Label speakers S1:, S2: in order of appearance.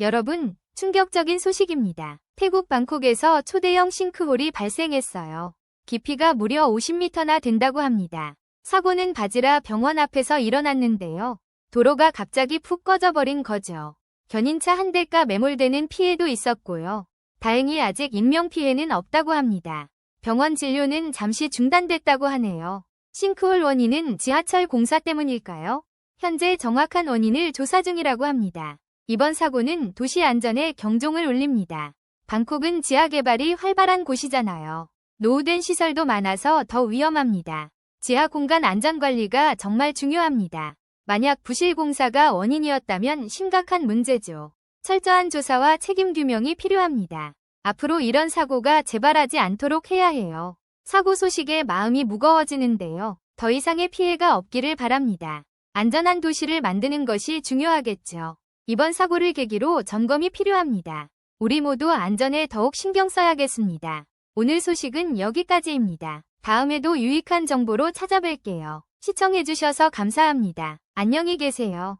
S1: 여러분, 충격적인 소식입니다. 태국 방콕에서 초대형 싱크홀이 발생했어요. 깊이가 무려 50m나 된다고 합니다. 사고는 바지라 병원 앞에서 일어났는데요. 도로가 갑자기 푹 꺼져버린 거죠. 견인차 한 대가 매몰되는 피해도 있었고요. 다행히 아직 인명피해는 없다고 합니다. 병원 진료는 잠시 중단됐다고 하네요. 싱크홀 원인은 지하철 공사 때문일까요? 현재 정확한 원인을 조사 중이라고 합니다. 이번 사고는 도시 안전에 경종을 울립니다. 방콕은 지하 개발이 활발한 곳이잖아요. 노후된 시설도 많아서 더 위험합니다. 지하 공간 안전 관리가 정말 중요합니다. 만약 부실 공사가 원인이었다면 심각한 문제죠. 철저한 조사와 책임 규명이 필요합니다. 앞으로 이런 사고가 재발하지 않도록 해야 해요. 사고 소식에 마음이 무거워지는데요. 더 이상의 피해가 없기를 바랍니다. 안전한 도시를 만드는 것이 중요하겠죠. 이번 사고를 계기로 점검이 필요합니다. 우리 모두 안전에 더욱 신경 써야겠습니다. 오늘 소식은 여기까지입니다. 다음에도 유익한 정보로 찾아뵐게요. 시청해주셔서 감사합니다. 안녕히 계세요.